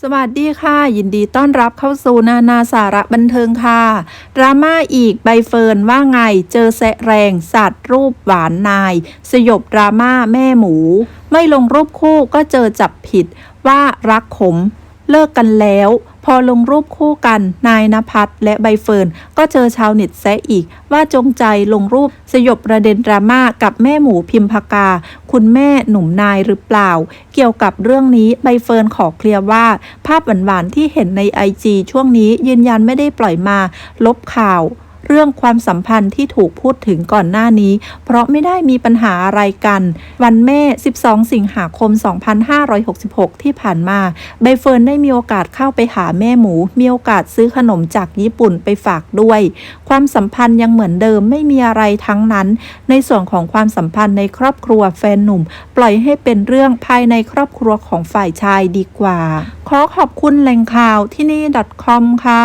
สวัสดีค่ะ ยินดีต้อนรับเข้าสู่นานาสาระบันเทิงค่ะ ดราม่าอีกใบเฟิร์นว่าไงเจอแสะแรงสัตว์รูปหวานนาย สยบดราม่าแม่หมู ไม่ลงรูปคู่ก็เจอจับผิดว่ารักขม เลิกกันแล้ว พอลงรูปคู่กัน นายนภัสและใบเฟิร์น ก็เจอชาวเน็ตแซะอีก ว่าจงใจลงรูปสยบประเด็นดราม่ากับแม่หมูพิมพากา คุณแม่หนุ่มนายหรือเปล่า เกี่ยวกับเรื่องนี้ใบเฟิร์นขอเคลียร์ว่า ภาพหวานๆที่เห็นในไอจีช่วงนี้ยืนยันไม่ได้ปล่อยมา ลบข่าว เรื่องความสัมพันธ์ที่ถูกพูดถึงก่อนหน้านี้ เพราะไม่ได้มีปัญหาอะไรกัน วันแม่ 12 สิงหาคม 2566 ที่ผ่านมา ใบเฟิร์นได้มีโอกาสเข้าไปหาแม่หมู มีโอกาสซื้อขนมจากญี่ปุ่นไปฝากด้วย ความสัมพันธ์ยังเหมือนเดิมไม่มีอะไรทั้งนั้น ในส่วนของความสัมพันธ์ในครอบครัวแฟนหนุ่ม ปล่อยให้เป็นเรื่องภายในครอบครัวของฝ่ายชายดีกว่า ขอขอบคุณแหล่งข่าวที่นี่ .com ค่ะ